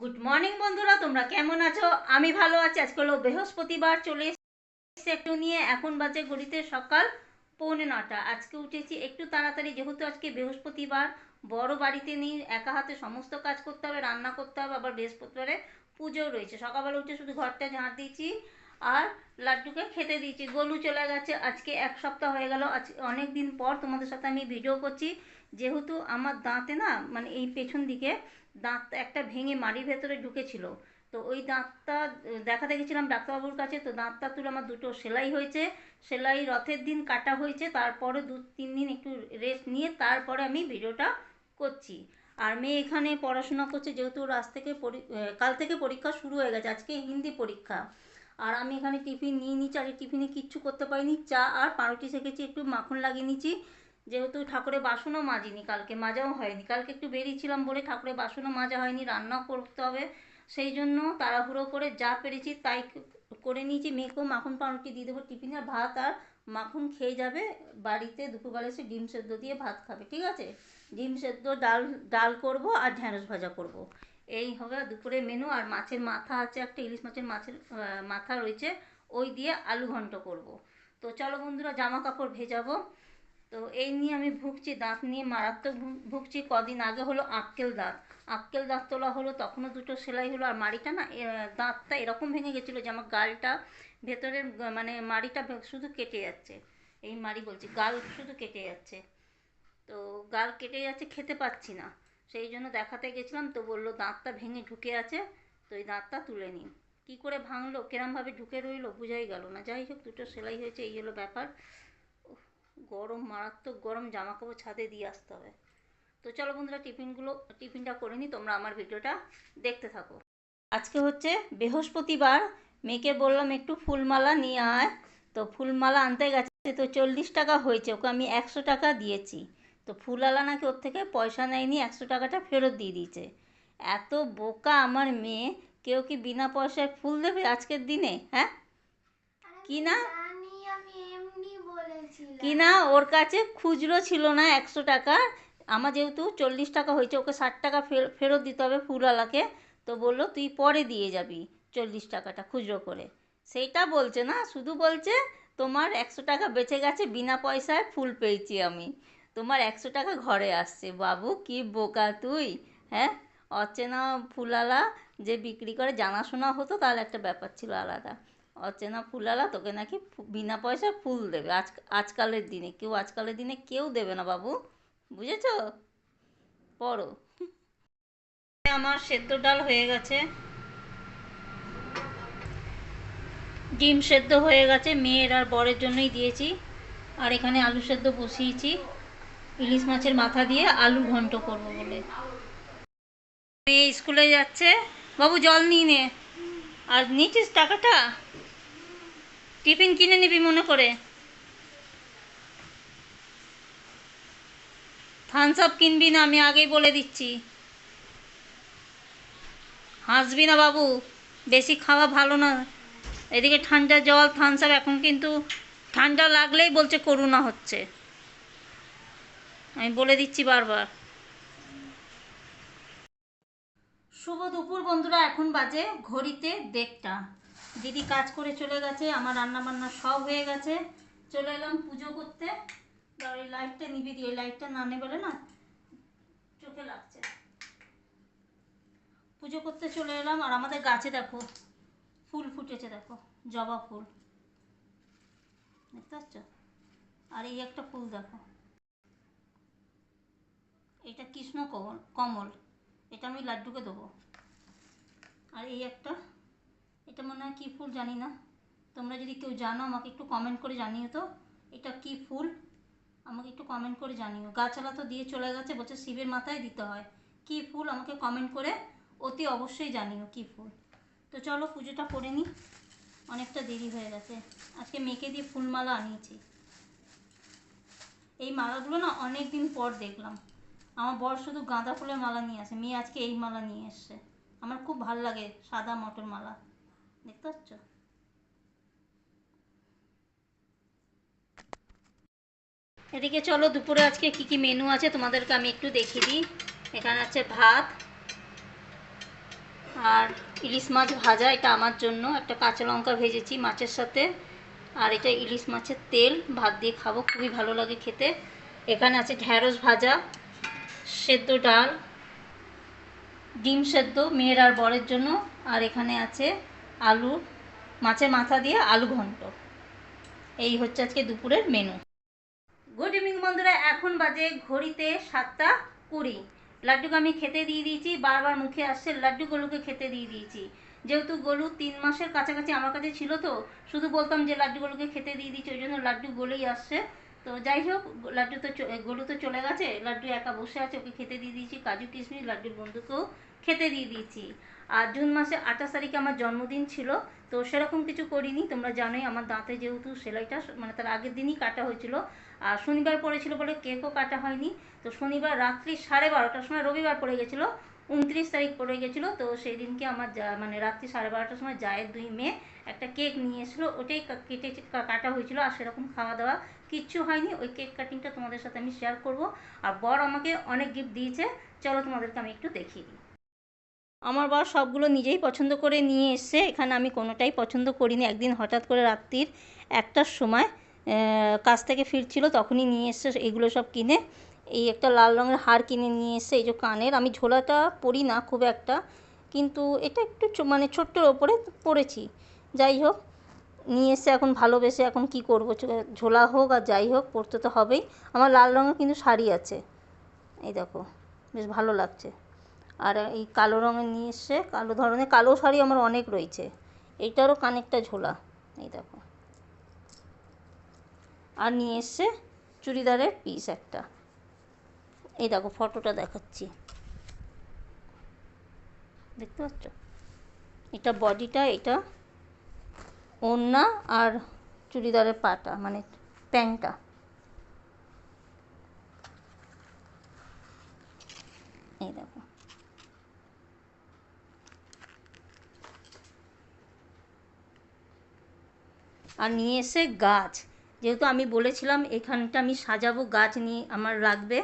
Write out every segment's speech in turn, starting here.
Good morning বন্ধুরা, তোমরা কেমন আছো? আমি ভালো আছি। আজকে হলো বৃহস্পতিবার, চলে এসেছি একটু নিয়ে। এখন বাজে ঘড়িতে সকাল পৌনে নটা আজকে উঠেছি একটু তাড়াতাড়ি, যেহেতু আজকে বৃহস্পতিবার, বড় বাড়িতে নেই, একা হাতে সমস্ত কাজ করতে হবে, রান্না করতে হবে, আবার বৃহস্পতিবারে পুজোও রয়েছে। সকালবেলা উঠে শুধু ঘরটা ঝাঁট দিয়েছি আর লাড্ডুকে খেতে দিয়েছি। গলু চলে গেছে। আজকে এক সপ্তাহ হয়ে গেল। আজ অনেক দিন পর তোমাদের সাথে আমি ভিডিও করছি। যেহেতু আমার দাঁতে না মানে এই পেছন দিকে দাঁত একটা ভেঙে মাড়ির ভেতরে ঢুকেছিল। তো ওই দাঁতটা দেখাতে গেছিলাম ডাক্তারবাবুর কাছে, তো দাঁতটা তুলে আমার দুটো সেলাই হয়েছে। সেলাই রথের দিন কাটা হয়েছে, তারপরে দু, তিন দিন একটু রেস্ট নিয়ে তারপরে আমি ভিডিওটা করছি। আর মেয়ে এখানে পড়াশোনা করছে, যেহেতু আজ থেকে কাল থেকে পরীক্ষা শুরু হয়ে গেছে, আজকে হিন্দি পরীক্ষা। আর আমি এখানে টিফিন নিয়ে নিচ্ছি এই টিফিনে কিচ্ছু করতে পারিনি, চা আর পাউরুটি সেকেছি, একটু মাখন লাগিয়ে নিচ্ছি। যেহেতু ঠাকুরের বাসনও মাজিনি, কালকে মাজাও হয়নি। কালকে একটু বেরিয়েছিলাম বলে ঠাকুরের বাসনও মাজা হয়নি রান্নাও করতে হবে। সেই জন্য তাড়াহুড়ো করে যা পেরেছি তাই করে নিয়েছি। মেয়েকেও মাখন পাউরুটি দিয়ে দেবো টিফিনে। ভাত আর মাখন খেয়ে যাবে। বাড়িতে দুপুরবেলা এসে ডিম সেদ্ধ দিয়ে ভাত খাবে, ঠিক আছে? ডিম সেদ্ধ, ডাল ডাল করব আর ঢ্যাঁড়স ভাজা করব। এই হবে দুপুরে মেনু আর মাছের মাথা আছে একটা, ইলিশ মাছের মাছের মাথা রয়েছে। ওই দিয়ে আলু ঘন্ট করব। তো চলো বন্ধুরা, জামা কাপড় ভেজাবো। তো এই নিয়ে আমি ভুগছি, দাঁত নিয়ে মারাত্মক ভুগছি। কদিন আগে হলো আক্কেল দাঁত। আক্কেল দাঁত তোলা হলো, তখনও দুটো সেলাই হলো। আর মাড়িটা না দাঁতটা এরকম ভেঙে গেছিল যে আমার গালটা ভেতরের মানে মাড়িটা শুধু কেটে যাচ্ছে। এই মাড়ি বলছি, গাল শুধু কেটে যাচ্ছে। তো গাল কেটে যাচ্ছে, খেতে পাচ্ছি না। সেই জন্য দেখাতে গেছিলাম, তো বলল, দাঁতটা ভেঙে ঢুকে আছে, তো এই দাঁতটা তুলে নিন। কী করে ভাঙলো, কেরমভাবে ঢুকে রইল, বোঝাই গেল না। যাই হোক, দুটো সেলাই হয়েছে, এই হলো ব্যাপার। গরম, মারাত্মক গরম জামা কাপড় ছাদে দিয়ে আসতে হবে। তো চলো বন্ধুরা, টিফিনগুলো, টিফিনটা করে নিই তোমরা আমার ভিডিওটা দেখতে থাকো। আজকে হচ্ছে বৃহস্পতিবার, মেয়েকে বললাম একটু ফুলমালা নিয়ে আয়। তো ফুলমালা আনতে গেছে তো চল্লিশ টাকা হয়েছে, ওকে আমি একশো টাকা দিয়েছি। তো ফুলওয়ালা নাকি ওর থেকে পয়সা নেয়নি, একশো টাকাটা ফেরত দিয়ে দিয়েছে। এত বোকা আমার মেয়ে, কেউ কি বিনা পয়সায় ফুল দেবে আজকের দিনে হ্যাঁ? কি না? বলেছিলাম কি না, ওর কাছে খুচরো ছিল না একশো টাকা। আমার যেহেতু চল্লিশ টাকা হয়েছে, ওকে ষাট টাকা ফের- ফেরত দিতে হবে ফুলওয়ালাকে। তো বলল, তুই পরে দিয়ে যাবি চল্লিশ টাকাটা খুচরো করে। সেইটা বলছে না, শুধু বলছে, তোমার একশো টাকা বেঁচে গেছে, বিনা পয়সায় ফুল পেয়েছি আমি। তোমার একশো টাকা ঘরে আসছে। বাবু, কি বোকা তুই হ্যাঁ? অচেনা ফুলালা যে বিক্রি করে জানাশোনা হতো তাহলে একটা ব্যাপার ছিল আলাদা। অচেনা ফুলালা তোকে নাকি বিনা পয়সায় ফুল দেবে। আজ আজকালের দিনে, কেউ আজকালের দিনে কেউ দেবে না বাবু, বুঝেছ? পড়ো। আমার সেদ্ধ ডাল হয়ে গেছে। ডিম সেদ্ধ হয়ে গেছে, মেয়ের আর বরের জন্যই দিয়েছি। আর এখানে আলু সেদ্ধ বসিয়েছি। ইলিশ মাছের মাথা দিয়ে আলু ঘন্ট করব বলে। মেয়ে স্কুলে যাচ্ছে। বাবু জল নিয়ে নে। আর নিয়েছিস টাকাটা? টিফিন কিনে নিবি মনে করে। থামস আপ কিনবি না আমি আগেই বলে দিচ্ছি। হাসবি না বাবু, বেশি খাওয়া ভালো না। এদিকে ঠান্ডা জল থামস আপ এখন কিন্তু ঠান্ডা লাগলেই বলছে করোনা হচ্ছে। আমি বলে দিচ্ছি বারবার। শুভ দুপুর বন্ধুরা, এখন বাজে ঘড়িতে দেড়টা। দিদি কাজ করে চলে গেছে, আমার রান্না বান্না সব হয়ে গেছে। চলে এলাম পুজো করতে। এই লাইটটা নিবি দিয়ে লাইটটা না নেবেলে না চোখে লাগছে পুজো করতে চলে এলাম, আর আমাদের গাছে দেখো, ফুল ফুটেছে দেখো, জবা ফুল। দেখতে পাচ্ছ? আর এই একটা ফুল দেখো। এটা কৃষ্ণ কমল। এটা আমি লাড্ডুকে দেবো। আর এই একটা এটা মনে হয় কী ফুল জানি না। তোমরা যদি কেউ জানো, আমাকে একটু কমেন্ট করে জানিও তো। এটা কি ফুল? আমাকে একটু কমেন্ট করে জানিও। গাছালা তো দিয়ে চলে গেছে, বলছে শিবের মাথায় দিতে হয়। কি ফুল? আমাকে কমেন্ট করে অতি অবশ্যই জানিও কি ফুল। তো চলো পুজোটা করে নিই অনেকটা দেরি হয়ে গেছে। আজকে মেয়েকে দিয়ে ফুলমালা আনিয়েছি। এই মালাগুলো না অনেক দিন পর দেখলাম। আমার বর শুধু গাঁদা ফুলের মালা নিয়ে আসে। মেয়ে আজকে এই মালা নিয়ে এসছে। আমার খুব ভালো লাগে সাদা মটর মালা। দেখতে এদিকে চলো, দুপুরে আজকে কি কি মেনু আছে তোমাদেরকে আমি একটু দেখিয়ে দিই। এখানে আছে ভাত, আর ইলিশ মাছ ভাজা, এটা আমার জন্য। একটা কাঁচা লঙ্কা ভেজেছি মাছের সাথে, আর এটা ইলিশ মাছের তেল। ভাত দিয়ে খাব, খুবই ভালো লাগে খেতে। এখানে আছে ঢ্যাঁড়স ভাজা, সেদ্ধ ডাল, ডিম সেদ্ধ, মেয়ের আর বরের জন্য। আর এখানে আছে আলু, মাছের মাথা দিয়ে আলু ঘন্ট। এই হচ্ছে আজকে দুপুরের মেনু গুড ইভিনিং বন্ধুরা, এখন বাজে ঘড়িতে সাতটা কুড়ি। লাড্ডুকে আমি খেতে দিয়ে দিয়েছি, বারবার মুখে আসছে লাড্ডু গলুকে খেতে দিয়ে দিয়েছি। যেহেতু গলু তিন মাসের কাছাকাছি আমার কাছে ছিল তো, শুধু বলতাম যে লাড্ডু গলুকে খেতে দিয়ে দিচ্ছি ওই জন্য লাড্ডু গলেই আসছে। তো যাই হোক, লাড্ডু তো গলু তো চলে গেছে। লাড্ডু একা বসে আছে, ওকে খেতে দিয়ে দিয়েছি। কাজু কিশমিশ, লাড্ডুর বন্ধুকেও খেতে দিয়ে দিয়েছি। আর জুন মাসে আঠাশ তারিখে আমার জন্মদিন ছিল, তো সেরকম কিছু করিনি। তোমরা জানোই আমার দাঁতে যেহেতু সেলাইটা মানে তার আগের দিনই কাটা হয়েছিল। আর শনিবার পড়েছিল বলে কেকও কাটা হয়নি। তো শনিবার রাত্রি সাড়ে বারোটার সময়, রবিবার পড়ে গেছিল, উনত্রিশ তারিখ পড়ে গেছিল। তো সেই দিনকে আমার মানে রাত্রি সাড়ে বারোটার সময় জায়ের দুই মেয়ে একটা কেক নিয়ে এসেছিল ওটাই কেটে কাটা হয়েছিল আর সেরকম খাওয়া দাওয়া কিচ্ছু হয়নি। ওই কেক কাটিংটা তোমাদের সাথে আমি শেয়ার করব। আর বর আমাকে অনেক গিফট দিয়েছে। চলো তোমাদেরকে আমি একটু দেখিয়ে দিই। আমার বর সবগুলো নিজেই পছন্দ করে নিয়ে এসছে। এখানে আমি কোনোটাই পছন্দ করিনি। একদিন হঠাৎ করে রাত্রির একটার সময় কাজ থেকে ফিরছিল, তখনই নিয়ে এসছে, এগুলো সব কিনে। এই একটা লাল রঙের হার কিনে নিয়ে এসছে, এই যে কানের। আমি ঝোলাটা পরি না খুব একটা, কিন্তু এটা একটু মানে ছোট্টর ওপরে পরেছি। যাই হোক, নিয়ে এসে এখন ভালোবেসে এখন কি করব? ঝোলা হোক আর যাই হোক, পরতে তো হবেই। আমার লাল রঙের কিন্তু শাড়ি আছে। এই দেখো, বেশ ভালো লাগছে। আর এই কালো রঙের নিয়ে এসে কালো ধরনের কালো শাড়ি আমার অনেক রয়েছে। এইটারও কানেকটা ঝোলা, এই দেখো। আর নিয়ে এসছে চুড়িদারের পিস একটা। এই দেখো ফটোটা দেখাচ্ছি। দেখতে পাচ্ছ? এটা বডিটা এটা ওড়না আর চুড়িদারের পাটা মানে প্যান্টটা। এই দেখো। আর নিয়ে এসে গাছ। যেহেতু আমি বলেছিলাম এখানটা আমি সাজাবো, গাছ নিয়ে আমার রাখবে,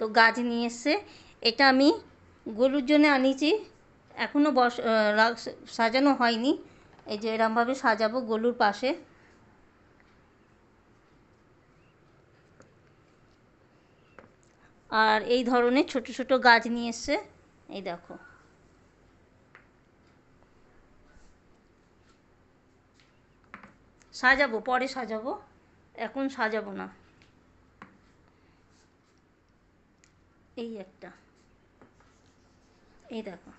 তো গাছ নিয়ে এসে এটা আমি গরুর জন্য আনিছি এখনও বস সাজানো হয়নি। এই যে এরমভাবে সাজাবো গলুর পাশে। আর এই ধরনের ছোট ছোট গাছ নিয়ে এসছে। এই দেখো। সাজাবো, পরে সাজাবো। এখন সাজাবো না। এই একটা। এই দেখো।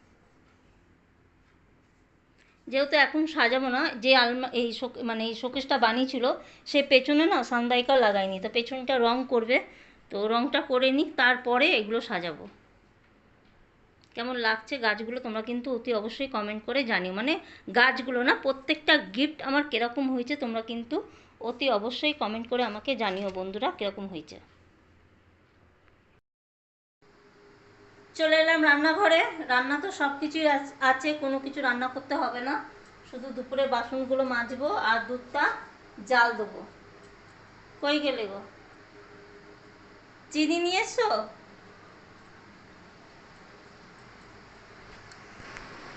যেহেতু এখন সাজাবো না, যে আলমা এই শোক মানে এই শোকেসটা বানিয়েছিল, সে পেছনে না সানদাইকা লাগায়নি। তো পেছনটা রং করবে। তো রংটা করে নিক, তারপরে এগুলো সাজাবো। কেমন লাগছে গাছগুলো তোমরা কিন্তু অতি অবশ্যই কমেন্ট করে জানিও। মানে গাছগুলো না, প্রত্যেকটা গিফট আমার কীরকম হয়েছে তোমরা কিন্তু অতি অবশ্যই কমেন্ট করে আমাকে জানিও বন্ধুরা কীরকম হয়েছে। চলে এলাম রান্নাঘরে। রান্না তো সব কিছুই আছ- কোনো কিছু রান্না করতে হবে না। শুধু দুপুরে বাসনগুলো মাজবো আর দুধটা জাল দেবো। কই গেলে গো? চিনি নিয়ে এসছো?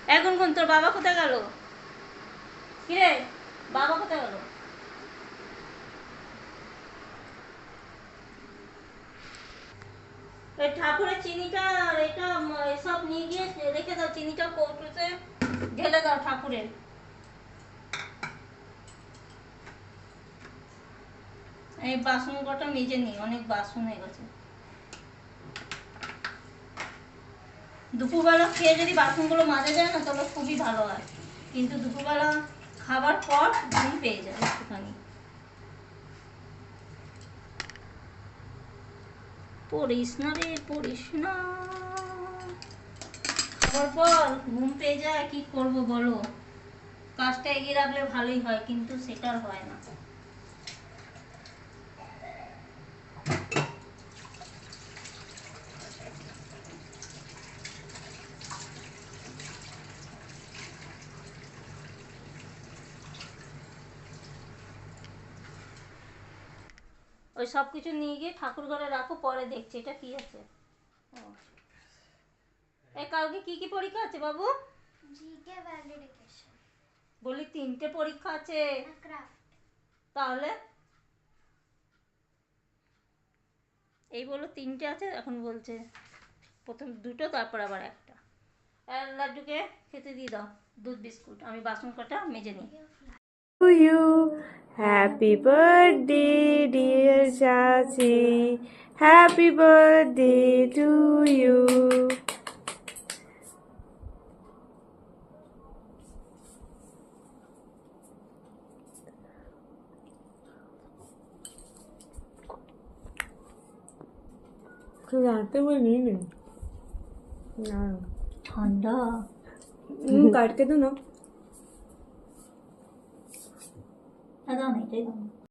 এখন কোন তোর বাবা কোথায় গেল? কিরে, বাবা কোথায় গেল? ওই ঠাকুরের চিনিটা আর এটা নিয়ে গিয়ে রেখে দাও, চিনিটা ঢেলে দাও ঠাকুরের। এই বাসন কটা মেজে নি, অনেক বাসন হয়ে গেছে। দুপুরবেলা খেয়ে যদি বাসনগুলো মাজা যায় না, তাহলে খুবই ভালো হয়। কিন্তু দুপুরবেলা খাবার পর ঘুম পেয়ে যায় একটুখানি। পড়িস না রে, পড়িস না। খাবার ঘুম পেয়ে যায়, কি করব বলো? কাজটা এগিয়ে রাখলে ভালোই হয়, কিন্তু সেটা হয় না। ওই সব কিছু নিয়ে গিয়ে ঠাকুর ঘরে রাখো পরে দেখছি এটা কি আছে। এই কালকে কি কি পরীক্ষা আছে বাবু? জিকে ভ্যালিডিকেশন বলি তিনটে পরীক্ষা আছে। তাহলে? এই বলো তিনটে আছে এখন বলছে প্রথম দুটো তারপর আবার একটা। আর লাড্ডুকে খেতে দিয়ে দাও দুধ বিস্কুট আমি বাসন কটা মেজে নিই। to you. Happy birthday, dear Chachi. Happy birthday to you. खिलाते हुए नहीं नहीं ठंडा काट के दो ना দাও না এটাই দাও না।